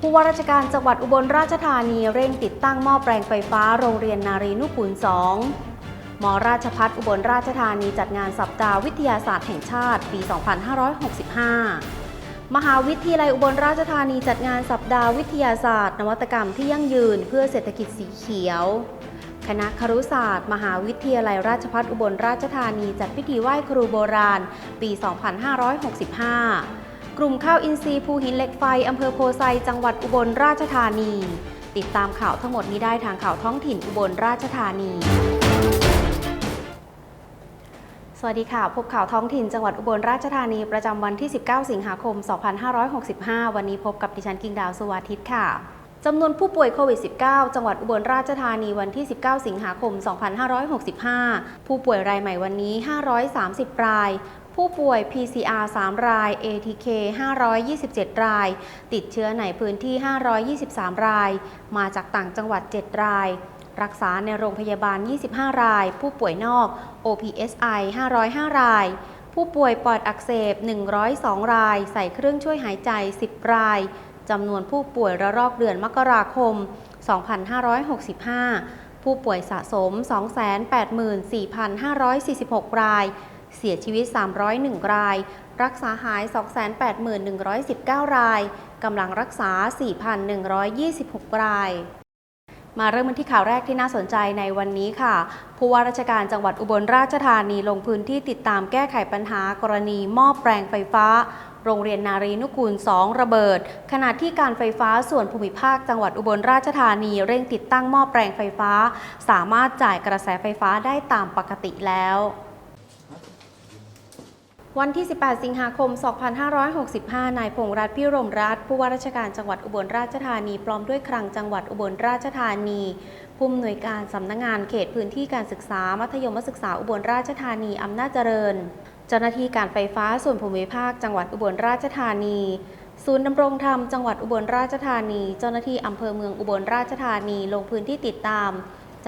ผู้ว่าราชการจังหวัดอุบลราชธานีเร่งติดตั้งหม้อแปลงไฟฟ้าโรงเรียนนารีนุกูล 2มราชพัฒอุบลราชธานีจัดงานสัปดาห์วิทยาศาสตร์แห่งชาติ ปี 2565 มหาวิทยาลัยอุบลราชธานีจัดงานสัปดาห์วิทยาศาสตร์ นวัตกรรมที่ยั่งยืนเพื่อเศรษฐกิจสีเขียว คณะครุศาสตร์ มหาวิทยาลัยราชภัฏอุบลราชธานีจัดพิธีไหว้ครูโบราณ ปี 2565 กลุ่มข้าวอินทรีย์ภูหินเหล็กไฟอำเภอโพไซจังหวัดอุบลราชธานี ติดตามข่าวทั้งหมดนี้ได้ทางข่าวท้องถิ่นอุบลราชธานีสวัสดีค่ะ พบข่าวท้องถิ่นจังหวัดอุบลราชธานีประจำวันที่ 19 สิงหาคม 2565 วันนี้พบกับดิฉันกิ่งดาวสุวาทิตค่ะจำนวนผู้ป่วยโควิด -19 จังหวัดอุบลราชธานีวันที่ 19 สิงหาคม 2565 ผู้ป่วยรายใหม่วันนี้ 530 ราย ผู้ป่วย PCR 3 ราย ATK 527 ราย ติดเชื้อในพื้นที่ 523 ราย มาจากต่างจังหวัด 7 ราย รักษาในโรงพยาบาล 25 ราย ผู้ป่วยนอก OPSI 505 ราย ผู้ป่วยปอดอักเสบ 102 ราย ใส่เครื่องช่วยหายใจ 10 รายจำนวนผู้ป่วยระลอกเดือนมกราคม 2565 ผู้ป่วยสะสม 284,546 ราย เสียชีวิต 301 ราย รักษาหาย 281,119 ราย กำลังรักษา 4,126 รายมาเริ่มกันที่ข่าวแรกที่น่าสนใจในวันนี้ค่ะ ผู้ว่าราชการจังหวัดอุบลราชธานีลงพื้นที่ติดตามแก้ไขปัญหากรณีหม้อแปลงไฟฟ้า โรงเรียนนารีนุกูล 2 ระเบิด ขณะที่การไฟฟ้าส่วนภูมิภาคจังหวัดอุบลราชธานีเร่งติดตั้งหม้อแปลงไฟฟ้า สามารถจ่ายกระแสไฟฟ้าได้ตามปกติแล้ว วันที่ 18 สิงหาคม 2565 นายพงษ์รัตน์พิรมรัตน์ผู้ว่าราชการจังหวัดอุบลราชธานี พร้อมด้วยคลังจังหวัดอุบลราชธานี ผู้อำนวยการสำนักงงานเขตพื้นที่การศึกษา มัธยมศึกษาอุบลราชธานีอำนาจเจริญ เจ้าหน้าที่การไฟฟ้าส่วนภูมิภาคจังหวัดอุบลราชธานี ศูนย์ดำรงธรรมจังหวัดอุบลราชธานี เจ้าหน้าที่อำเภอเมืองอุบลราชธานี ลงพื้นที่ติดตาม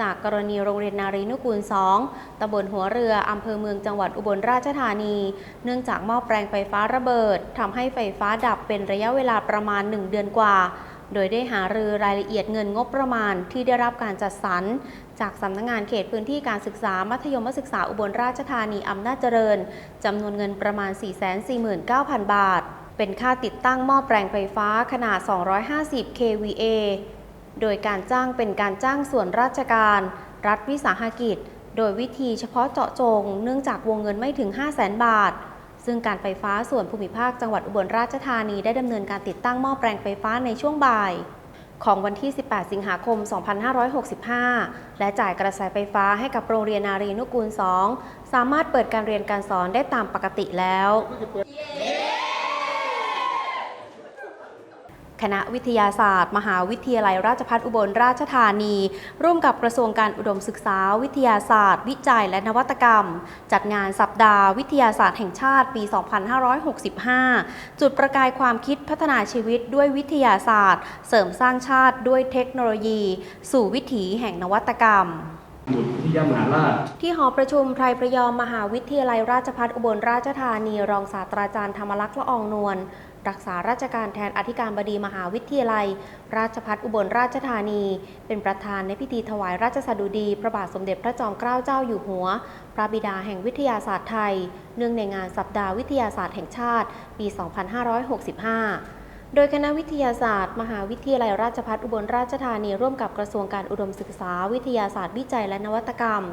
จากกรณีโรงเรียนนารีนุกูล 2 ตำบลหัวเรือ อำเภอเมืองจังหวัดอุบลราชธานี เนื่องจากหม้อแปลงไฟฟ้าระเบิด ทำให้ไฟฟ้าดับเป็นระยะเวลาประมาณ 1 เดือนกว่า โดยได้หารือรายละเอียดเงินงบประมาณที่ได้รับการจัดสรร จากสำนักงงานเขตพื้นที่การศึกษา มัธยมศึกษาอุบลราชธานีอำนาจเจริญ จำนวนเงินประมาณ 449,000 บาท เป็นค่าติดตั้งหม้อแปลงไฟฟ้าขนาด 250 kVA โดยการจ้างเป็นการจ้างส่วนราชการ รัฐวิสาหกิจ โดยวิธีเฉพาะเจาะจง เนื่องจากวงเงินไม่ถึง 5 0 0แสนบาท ซึ่งการไฟฟ้าส่วนภูมิภาคจังหวัดอุบลราชธานีได้ดำเนินการติดตั้งหม้อแปลงไฟฟ้าในช่วงบ่าย ของวันที่ 18 สิงหาคม 2565 และจ่ายกระแสไฟฟ้าให้กับโรงเรียนนารีนุกูล 2 สามารถเปิดการเรียนการสอนได้ตามปกติแล้ว คณะวิทยาศาสตร์ มหาวิทยาลัยราชภัฏอุบลราชธานี ร่วมกับกระทรวงการอุดมศึกษา วิทยาศาสตร์ วิจัยและนวัตกรรม จัดงานสัปดาห์วิทยาศาสตร์แห่งชาติปี 2565 จุดประกายความคิดพัฒนาชีวิตด้วยวิทยาศาสตร์ เสริมสร้างชาติด้วยเทคโนโลยี สู่วิถีแห่งนวัตกรรมบุตรวิทยามหาราชที่หอประชุมไพรประยอมมหาวิทยาลัยราชภัฏอุบลราชธานี รองศาสตราจารย์ธรรมลักษณ์ละอองนวล รักษาราชการแทนอธิการบดีมหาวิทยาลัย ราชภัฏอุบลราชธานี เป็นประธานในพิธีถวายราชสดุดี พระบาทสมเด็จพระจอมเกล้าเจ้าอยู่หัว พระบิดาแห่งวิทยาศาสตร์ไทย เนื่องในงานสัปดาห์วิทยาศาสตร์แห่งชาติ ปี 2565โดยคณะวิทยาศาสตร์ มหาวิทยาลัยราชภัฏอุบลราชธานีร่วมกับกระทรวงการอุดมศึกษา วิทยาศาสตร์วิจัยและนวัตกรรม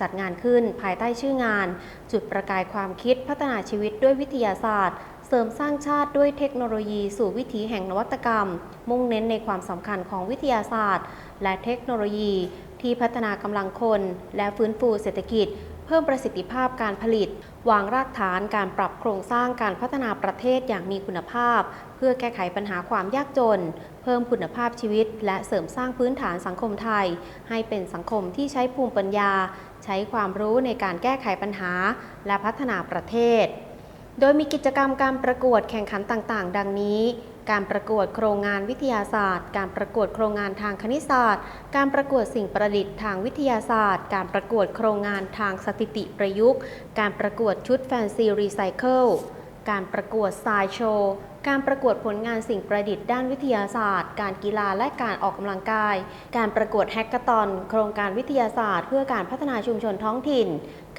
จัดงานขึ้นภายใต้ชื่องาน จุดประกายความคิดพัฒนาชีวิตด้วยวิทยาศาสตร์ ริมสร้างชาติด้วยเทคโนโลยีสู่วิถีแห่งนวัตกรรม มุ่งเน้นในความสำคัญของวิทยาศาสตร์ และเทคโนโลยี ที่พัฒนากำลังคน และฟื้นฟูเศรษฐกิจ เพิ่มประสิทธิภาพการผลิต วางรากฐานการปรับโครงสร้างการพัฒนาประเทศอย่างมีคุณภาพ เพื่อแก้ไขปัญหาความยากจน เพิ่มคุณภาพชีวิต และเสริมสร้างพื้นฐานสังคมไทย ให้เป็นสังคมที่ใช้ภูมิปัญญา ใช้ความรู้ในการแก้ไขปัญหา และพัฒนาประเทศ โดยมีกิจกรรมการประกวดแข่งขันต่างๆ ดังนี้ การประกวดโครงงานวิทยาศาสตร์ การประกวดโครงงานทางคณิตศาสตร์ การประกวดสิ่งประดิษฐ์ทางวิทยาศาสตร์ การประกวดโครงงานทางสถิติประยุกต์ การประกวดชุดแฟนซีรีไซเคิล การประกวดสไตล์โชว์ การประกวดผลงานสิ่งประดิษฐ์ด้านวิทยาศาสตร์ การกีฬาและการออกกำลังกาย การประกวดแฮกเกอร์ตอน โครงการวิทยาศาสตร์ เพื่อการพัฒนาชุมชนท้องถิ่น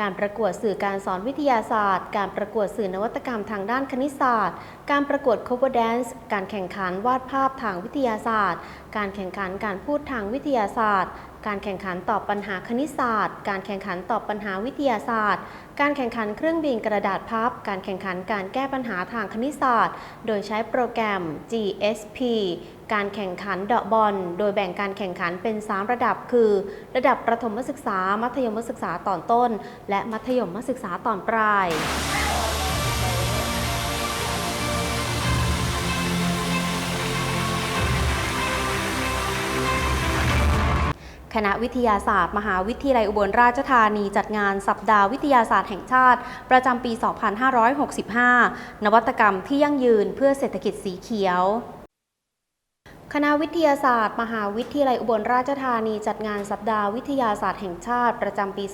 การประกวดสื่อการสอนวิทยาศาสตร์ การประกวดสื่อนวัตกรรมทางด้านคณิตศาสตร์ การประกวด cover dance การแข่งขันวาดภาพทางวิทยาศาสตร์ การแข่งขันการพูดทางวิทยาศาสตร์ การแข่งขันตอบปัญหาคณิตศาสตร์ การแข่งขันตอบปัญหาวิทยาศาสตร์ การแข่งขันเครื่องบินกระดาษพับ การแข่งขันการแก้ปัญหาทางคณิตศาสตร์ โดยใช้โปรแกรม GSP การแข่งขันเดาะบอล โดยแบ่งการแข่งขันเป็น 3 ระดับ คือ ระดับประถมศึกษา มัธยมศึกษาตอนต้น และมัธยมศึกษาตอนปลาย คณะวิทยาศาสตร์ มหาวิทยาลัยอุบลราชธานีจัดงานสัปดาห์วิทยาศาสตร์แห่งชาติ ประจำปี 2565 นวัตกรรมที่ยั่งยืนเพื่อเศรษฐกิจสีเขียวคณะวิทยาศาสตร์ มหาวิทยาลัยอุบลราชธานีจัดงานสัปดาห์วิทยาศาสตร์แห่งชาติประจำปี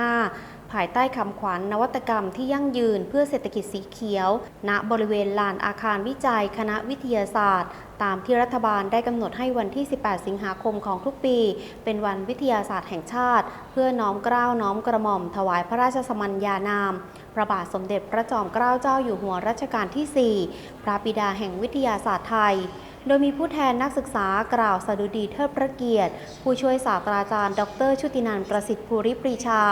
2565 ภายใต้คำขวัญนวัตกรรมที่ยั่งยืนเพื่อเศรษฐกิจสีเขียว ณบริเวณลานอาคารวิจัย คณะวิทยาศาสตร์ ตามที่รัฐบาลได้กำหนดให้วันที่ 18 สิงหาคมของทุกปี เป็นวันวิทยาศาสตร์แห่งชาติ เพื่อน้อมเกล้าน้อมกระหม่อมถวายพระราชสมัญญานาม พระบาทสมเด็จพระจอมเกล้าเจ้าอยู่หัวรัชกาลที่ 4 พระบิดาแห่งวิทยาศาสตร์ไทย ดยมีผู้แทนนักศึกษากล่าวสดุดีเทิดพระเกียรติ ผู้ช่วยศาสตราจารย์ ดร ชุตินันท์ประสิทธิ์ภูริปรีชา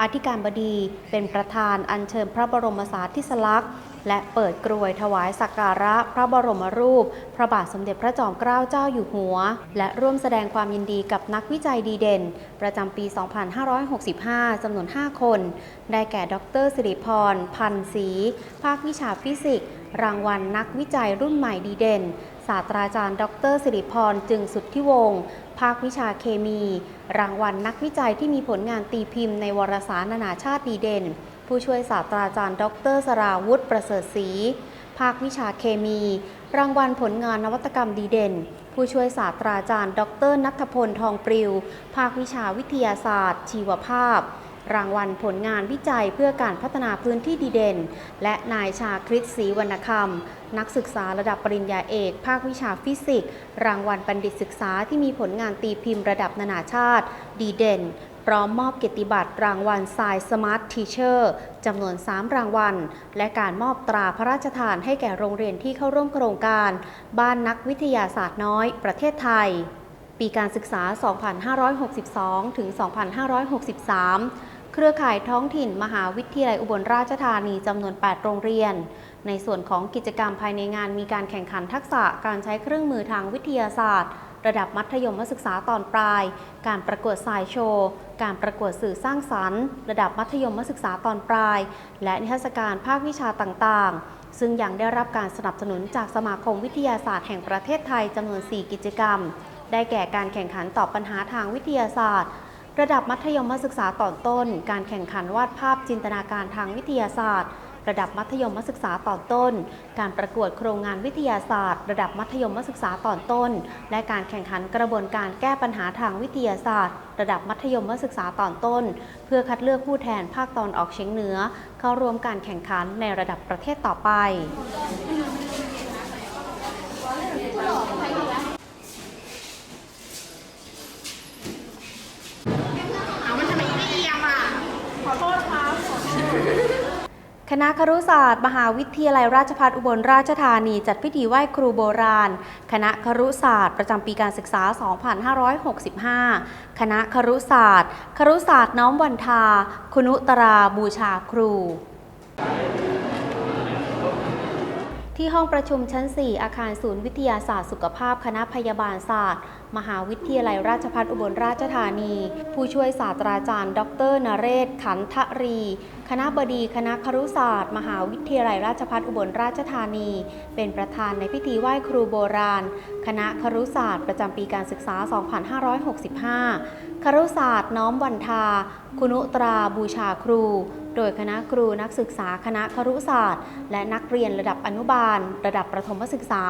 อธิการบดี เป็นประธานอัญเชิญพระบรมสารีริสลักษณ์และเปิดกรวยถวายสักการะพระบรมรูป พระบาทสมเด็จพระจอมเกล้าเจ้าอยู่หัว และร่วมแสดงความยินดีกับนักวิจัยดีเด่น ประจำปี 2565 จำนวน 5 คน ได้แก่ ดรสิริพร พันธ์ศรีภาควิชาฟิสิกส์ รางวัลนักวิจัยรุ่นใหม่ดีเด่น ศาสตราจารย์ ดรสิริพรจึงสุทธิวงศ์ภาควิชาเคมี รางวัลนักวิจัยที่มีผลงานตีพิมพ์ในวารสารนานาชาติดีเด่น ผู้ช่วยศาสตราจารย์ ดรสราวุฒิประเสริฐศรีภาควิชาเคมี รางวัลผลงานนวัตกรรมดีเด่น ผู้ช่วยศาสตราจารย์ ดรนัทพลทองปลิว ภาควิชาวิทยาศาสตร์ ชีวภาพ รางวัลผลงานวิจัยเพื่อการพัฒนาพื้นที่ดีเด่น และนายชาคริตศรีวรรณคำนักศึกษาระดับปริญญาเอก ภาควิชาฟิสิกส์ รางวัลบัณฑิตศึกษาที่มีผลงานตีพิมพ์ระดับนานาชาติ ดีเด่นพร้อมมอบเกียรติบัตรรางวัลสายสมาร์ททีเชอร์จำนวน 3 รางวัล และการมอบตราพระราชทานให้แก่โรงเรียนที่เข้าร่วมโครงการ บ้านนักวิทยาศาสตร์น้อย ประเทศไทย ปีการศึกษา 2562 ถึง 2563 เครือข่ายท้องถิ่นมหาวิทยาลัยอุบลราชธานีจำนวน 8 โรงเรียน ในส่วนของกิจกรรมภายในงานมีการแข่งขันทักษะการใช้เครื่องมือทางวิทยาศาสตร์ ระดับมัธยมศึกษาตอนปลาย การประกวดสายโชว์ การประกวดสื่อสร้างสรรค์ ระดับมัธยมศึกษาตอนปลาย และนิทรรศการภาควิชาต่างๆ ซึ่งยังได้รับการสนับสนุนจากสมาคมวิทยาศาสตร์แห่งประเทศไทยจำนวน 4 กิจกรรม ได้แก่การแข่งขันตอบปัญหาทางวิทยาศาสตร์ ระดับมัธยมศึกษาตอนต้น การแข่งขันวาดภาพจินตนาการทางวิทยาศาสตร์ ระดับมัธยมศึกษาตอนต้น การประกวดโครงงานวิทยาศาสตร์ ระดับมัธยมศึกษาตอนต้น และการแข่งขันกระบวนการแก้ปัญหาทางวิทยาศาสตร์ ระดับมัธยมศึกษาตอนต้น เพื่อคัดเลือกผู้แทนภาคตอนออกเฉียงเหนือ เข้าร่วมการแข่งขันในระดับประเทศต่อไป เอามันทำไมไม่เอียงอะ ขอโทษครับ คณะครุศาสตร์ มหาวิทยาลัยราชภัฏอุบลราชธานี จัดพิธีไหว้ครูโบราณ คณะครุศาสตร์ ประจำปีการศึกษา 2565 คณะครุศาสตร์ ครุศาสตร์น้อมวันทา คุณุตราบูชาครู ที่ห้องประชุมชั้น 4 อาคารศูนย์วิทยาศาสตร์สุขภาพคณะพยาบาลศาสตร์ มหาวิทยาลัยราชภัฏอุบลราชธานี ผู้ช่วยศาสตราจารย์ ดรนเรศ ขันทรี คณะบดีคณะครุศาสตร์ มหาวิทยาลัยราชภัฏอุบลราชธานี เป็นประธานในพิธีไหว้ครูโบราณ คณะครุศาสตร์ ประจำปีการศึกษา 2565 ครุศาสตร์น้อมวันทา คุณุตราบูชาครู โดยคณะครูนักศึกษาคณะครุศาสตร์ และนักเรียนระดับอนุบาล ระดับประถมศึกษา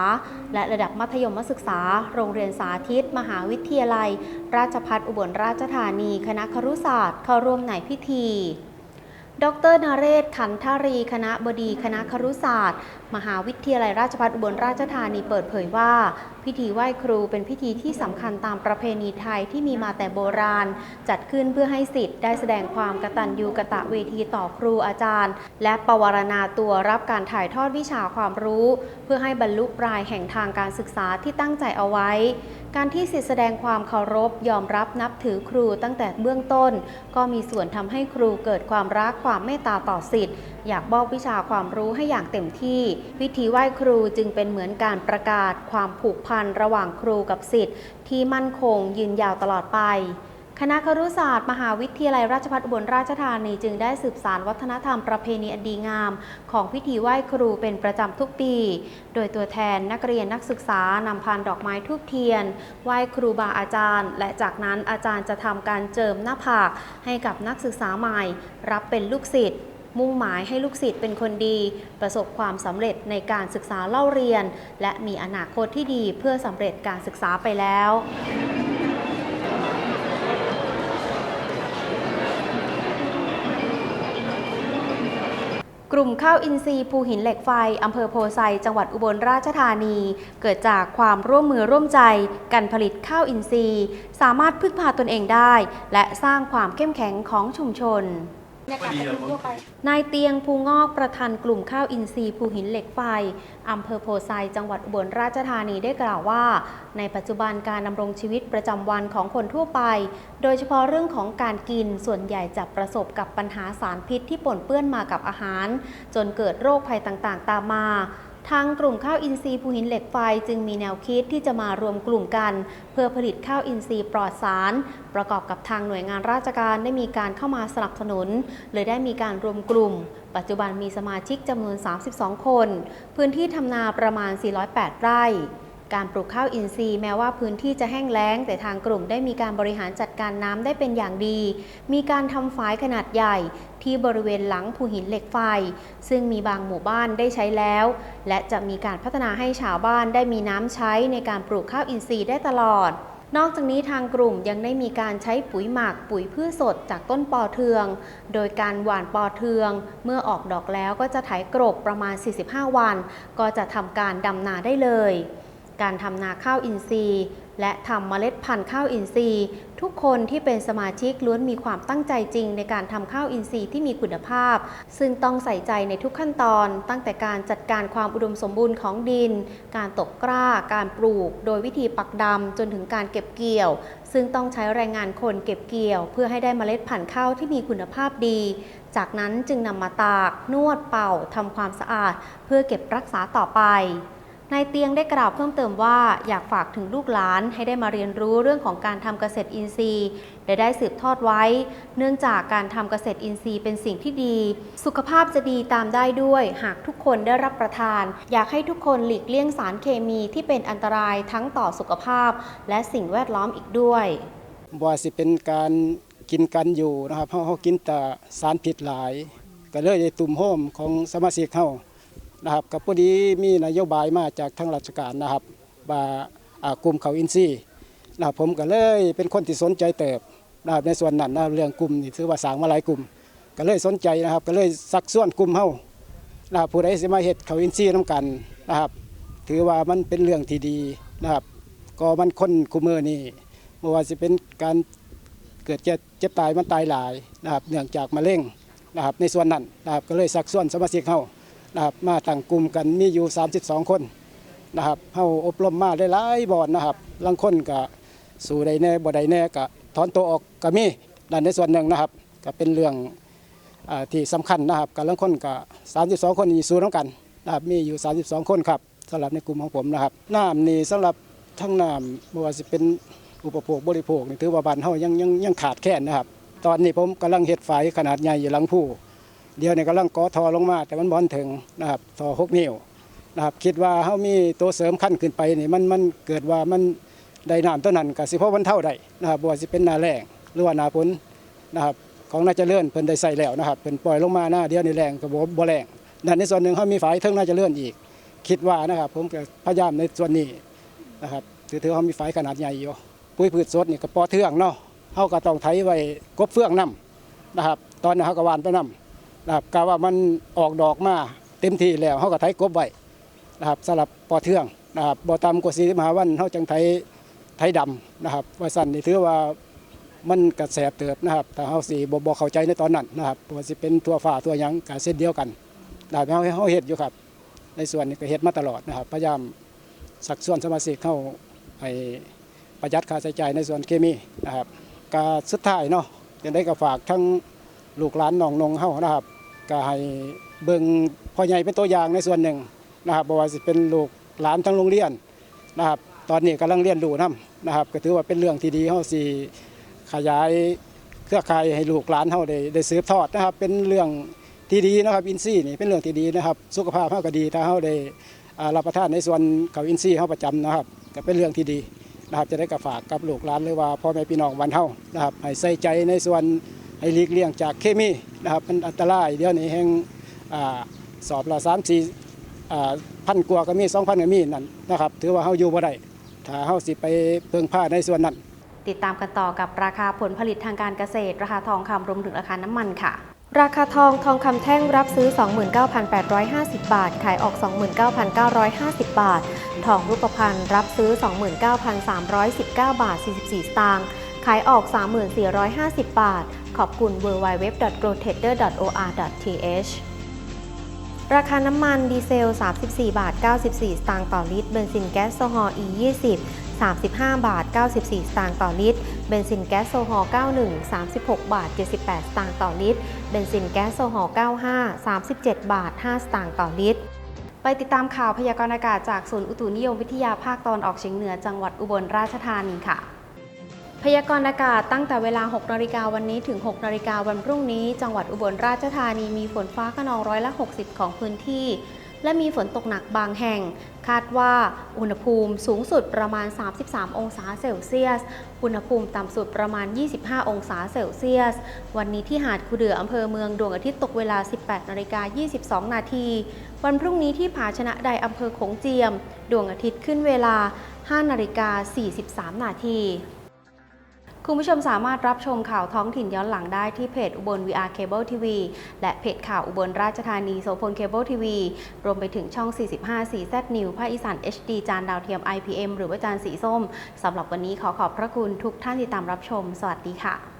และระดับมัธยมศึกษา โรงเรียนสาธิต มหาวิทยาลัย ราชภัฏอุบลราชธานี คณะครุศาสตร์ เข้าร่วมในพิธีดรนเรศ ขันธารี คณะบดี คณะครุศาสตร์ มหาวิทยาลัยราชภัฏอุบลราชธานีเปิดเผยว่า พิธีไหว้ครูเป็นพิธีที่สำคัญตามประเพณีไทยที่มีมาแต่โบราณ จัดขึ้นเพื่อให้สิทธิ์ได้แสดงความกตัญญูกะตะเวทีต่อครูอาจารย์ และปวารณาตัวรับการถ่ายทอดวิชาความรู้ เพื่อให้บรรลุปลายแห่งทางการศึกษาที่ตั้งใจเอาไว้ การที่สิทธิแสดงความเคารพยอมรับนับถือครูตั้งแต่เบื้องต้น ก็มีส่วนทำให้ครูเกิดความรักความเมตตาต่อสิทธิ์ อยากบอกวิชาความรู้ให้อย่างเต็มที่พิธีไหว้ครูจึงเป็นเหมือนการประกาศความผูกพันระหว่างครูกับสิทธิ์ ที่มั่นคงยืนยาวตลอดไปคณะครุศาสตร์มหาวิทยาลัยราชภัฏอุบลราชธานีจึงได้สืบสานวัฒนธรรมประเพณีอันดีงาม ของพิธีไหว้ครูเป็นประจำทุกปี โดยตัวแทนนักเรียนนักศึกษานำพานดอกไม้ทูบเทียน ไหว้ครูบาอาจารย์ และจากนั้นอาจารย์จะทำการเจิมหน้าผากให้กับนักศึกษาใหม่ รับเป็นลูกศิษย์ มุ่งหมายให้ลูกศิษย์เป็นคนดี ประสบความสำเร็จในการศึกษาเล่าเรียน และมีอนาคตที่ดีเพื่อสำเร็จการศึกษาไปแล้วกลุ่มข้าวอินทรีย์ภูหินเหล็กไฟ อำเภอโพไซ จังหวัดอุบลราชธานี เกิดจากความร่วมมือร่วมใจกันผลิตข้าวอินทรีย์ สามารถพึ่งพาตนเองได้ และสร้างความเข้มแข็งของชุมชน นายเตียงภูงอกประธานกลุ่มข้าวอินทรีย์ภูหินเหล็กไฟอำเภอโพไซจังหวัดอุบลราชธานีได้กล่าวว่า ในปัจจุบันการดำรงชีวิตประจำวันของคนทั่วไป โดยเฉพาะเรื่องของการกินส่วนใหญ่จะประสบกับปัญหาสารพิษที่ปนเปื้อนมากับอาหาร จนเกิดโรคภัยต่างๆ ตามมา ทางกลุ่มข้าวอินทรีย์ภูหินเหล็กไฟจึงมีแนวคิดที่จะมารวมกลุ่มกัน เพื่อผลิตข้าวอินทรีย์ปลอดสาร ประกอบกับทางหน่วยงานราชการได้มีการเข้ามาสนับสนุนเลยได้มีการรวมกลุ่ม ปัจจุบันมีสมาชิกจำนวน 32 คน พื้นที่ทำนาประมาณ 408 ไร่ การปลูกข้าวอินทรีย์แม้ว่าพื้นที่จะแห้งแล้ง แต่ทางกลุ่มได้มีการบริหารจัดการน้ำได้เป็นอย่างดี มีการทำฝายขนาดใหญ่ที่บริเวณหลังภูหินเหล็กไฟ ซึ่งมีบางหมู่บ้านได้ใช้แล้ว และจะมีการพัฒนาให้ชาวบ้านได้มีน้ำใช้ในการปลูกข้าวอินทรีย์ได้ตลอดนอกจากนี้ทางกลุ่มยังได้มีการใช้ปุ๋ยหมักปุ๋ยพืชสดจากต้นปอเทือง โดยการหว่านปอเทือง เมื่อออกดอกแล้วก็จะไถกรบประมาณ 45 วัน ก็จะทำการดำนาได้เลย การทำนาข้าวอินทรีย์ และทำเมล็ดพันธุ์ข้าวอินทรีย์ ทุกคนที่เป็นสมาชิกล้วนมีความตั้งใจจริงในการทำข้าวอินทรีย์ที่มีคุณภาพ ซึ่งต้องใส่ใจในทุกขั้นตอน ตั้งแต่การจัดการความอุดมสมบูรณ์ของดิน การตกกล้า การปลูก โดยวิธีปักดำจนถึงการเก็บเกี่ยว ซึ่งต้องใช้แรงงานคนเก็บเกี่ยว เพื่อให้ได้เมล็ดพันธุ์ข้าวที่มีคุณภาพดี จากนั้นจึงนำมาตาก นวดเป่าทำความสะอาด เพื่อเก็บรักษาต่อไป นายเตียงได้กล่าวเพิ่มเติมว่าอยากฝากถึงลูกหลานให้ได้มาเรียนรู้เรื่องของการทำเกษตรอินทรีย์ และได้สืบทอดไว้ เนื่องจากการทำเกษตรอินทรีย์เป็นสิ่งที่ดี สุขภาพจะดีตามได้ด้วย หากทุกคนได้รับประทาน อยากให้ทุกคนหลีกเลี่ยงสารเคมีที่เป็นอันตรายทั้งต่อสุขภาพ และสิ่งแวดล้อมอีกด้วยบ่ว่าสิเป็นการกินกันอยู่นะครับเฮาเฮากินแต่สารพิษหลาย ก็เลยได้ตุ่มโฮมของสมาชิกเฮา นะครับก็พอดีมีนโยบายมาจากทางราชการนะครับว่ากลุ่มเขาอินซีนะครับผมก็เลยเป็นคนที่สนใจเติบนะครับในส่วนนั้นนะครับเรื่องกลุ่มนี่ถือว่าสางมาหลายกลุ่ม ก็เลยสนใจนะครับ ก็เลยสักส่วนกลุ่มเฮานะครับผู้ใดสิมาเฮ็ดเขาอินซีย์นํกันนะครับ ถือว่ามันเป็นเรื่องที่ดีนะครับ ก็มันคนคุมือนี่บ่อว่าสิเป็นการเกิดเจ็บเจ็บตายมันตายหลายนะครับเนื่องจากมะเร็งนะครับในส่วนนั้นนะครับก็เลยสักส่วนสมาชิกเฮา นะครับมาตั้งกลุ่มกันมีอยู่ 32 คนนะครับเฮาอบรมมาได้หลายบอนนะครับลางคนก็สู่ใดแน่บ่ใดแน่ก็ถอนตัวออกก็มีนั่นในส่วนหนึ่งนะครับ ก็เป็นเรื่องอที่สำคัญนะครับกับลางคนก็32 คนนี่สู้น้ำกันนะครับมีอยู่ 32 คนครับสำหรับในกลุ่มของผมนะครับน้ำนี่สำหรับทั้งน้ำบ่ว่าสิเป็นอุปโภคบริโภคนี่ถือว่าบ้านเฮายังยังยังขาดแคลนนะครับ ตอนนี้ผมกำลังเฮ็ดฝายขนาดใหญ่อยู่หลังผู้ เดี๋ยวนี้กำลังก่อทอลงมา แต่มันบอนถึงนะครับทอ6นิ้วนะครับคิดว่าเฮามีตัวเสริมขั้นขึ้นไปนี่มันมันเกิดว่ามันได้น้ำตัวนั้นก็สิพอมันเท่าได้นะครับบ่ว่าสิเป็นนาแล้งหรือว่าน้าฝนนะครับของน่าจะเจริญเพิ่นได้ใส่แล้วนะครับเพิ่นปล่อยลงมาหน้าเดียวในแรงก็บ่บ่แรงนั่นในส่วนหนึ่งเฮามีฝายเทิงน่าจะเจริญอีก คิดว่านะครับผมก็พยายามในส่วนนี้นะครับถือถือว่ามีฝายขนาดใหญ่อยู่ปุ๋ยพืชสดนี่ก็ปอเทืองเนาะเฮาก็ต้องไถไว้กบเฟืองนํนะครับ ตอนนั้เฮาก็หวานไปนํ นะครับกาว่ามันออกดอกมาเต็มที่แล้วเขาก็ไถกบไว้นะครับสำหรับปอเทืองนะครับบ่ต่ำกว่า45วันเขาจังไถไถดำนะครับว่าสั่นนี่ถือว่ามันกระแสเติบนะครับแต่เฮาสิบ่บ่เข้าใจในตอนนั้นนะครับว่าสิเป็นทั่วฟ้าทั่วยังก็เส้นเดียวกันนะครับเฮาเฮาเฮ็ดอยู่ครับ ในส่วนนี้ก็เฮ็ดมาตลอดนะครับพยายามสักส่วนสมาชิกเข้าให้ประหยัดค่าใช้จ่ายในส่วนเคมีนะครับก็สุดท้ายเนาะจะได้ก็ฝากทั้งลูกหลานน้องนงเฮานะครับ ก็ให้เบิ่งพ่อใหญ่เป็นตัวอย่างในส่วนหนึ่งนะครับบ่ว่าสิเป็นลูกหลานทั้งโรงเรียนนะครับตอนนี้กำลังเรียนรู้นํนะครับ ก็ถือว่าเป็นเรื่องที่ดีเฮาสิขยายเครือข่ายให้ลูกหลานเฮาได้ได้สืบทอดนะครับ เป็นเรื่องที่ดีนะครับอินซี่นี่เป็นเรื่องที่ดีนะครับ สุขภาพเฮาก็ดีถ้าเฮาได้อ่ารับประทานในส่วนเขาอินซี่เฮาประจำนะครับก็เป็นเรื่องที่ดีนะครับจะได้กระฝากกับลูกหลานหรือว่าพ่อแม่พี่น้องบ้านเฮานะครับให้ใส่ใจในส่วนให้หลีกเลี่ยงจากเคมี นะครับมันอันตรายเดี๋ยวนี้แห่งอ่าสอบละสามสี่อ่าพันกว่าก็มีสองพันก็มีนั่นนะครับ ถือว่าเฮาอยู่บ่ได้ถ้าเฮาสิไปเพิ่งผ้าในส่วนนั้น ติดตามกันต่อกับราคาผลผลิตทางการเกษตร ราคาทองคำรวมถึงราคาน้ำมันค่ะราคาทองทองคำแท่งรับซื้อ 29,850 บาท ขายออก 29,950 บาท ทองรูปพรรณรับซื้อ 29,319 บาท 44 สตางค์ ขายออก 3450 บาท ขอบคุณ www.grotrader.or.th ราคาน้ำมันดีเซล 34 บาท 94 สตางค์ต่อลิตร เบนซินแก๊สโซฮอล์ E20 35 บาท 94 สตางค์ต่อลิตร เบนซินแก๊สโซฮอล์ 91 36 บาท 78 สตางค์ต่อลิตร เบนซินแก๊สโซฮอล์ 95 37 บาท 5 สตางค์ต่อลิตร ไปติดตามข่าวพยากรณ์อากาศจากศูนย์อุตุนิยมวิทยาภาคตอนออกเฉียงเหนือจังหวัดอุบลราชธานีค่ะ พยากรณ์อากาศตั้งแต่เวลา 6นาฬิกาวันนี้ถึง 6นาฬิกาวันพรุ่งนี้ จังหวัดอุบลราชธานีมีฝนฟ้าขนองร้อยละ 60 ของพื้นที่ และมีฝนตกหนักบางแห่ง คาดว่าอุณหภูมิสูงสุดประมาณ 33 องศาเซลเซียส อุณหภูมิต่ำสุดประมาณ 25 องศาเซลเซียส วันนี้ที่หาดคูเดืออำเภอเมืองดวงอาทิตย์ตกเวลา 18นาฬิกา22 นาที วันพรุ่งนี้ที่ผาชนะใดอำเภอโขงเจียม ดวงอาทิตย์ขึ้นเวลา 5นาฬิกา43 นาที คุณผู้ชมสามารถรับชมข่าวท้องถิ่นย้อนหลังได้ที่เพจอุบล VR Cable TV และเพจข่าวอุบลราชธานีโสพลเคเบิลทีวีรวมไปถึงช่อง 45 4 Z New ภาคอีสาน HD จานดาวเทียม IPM หรือว่าจานสีส้มสำหรับวันนี้ขอขอบพระคุณทุกท่านที่ตามรับชม สวัสดีค่ะ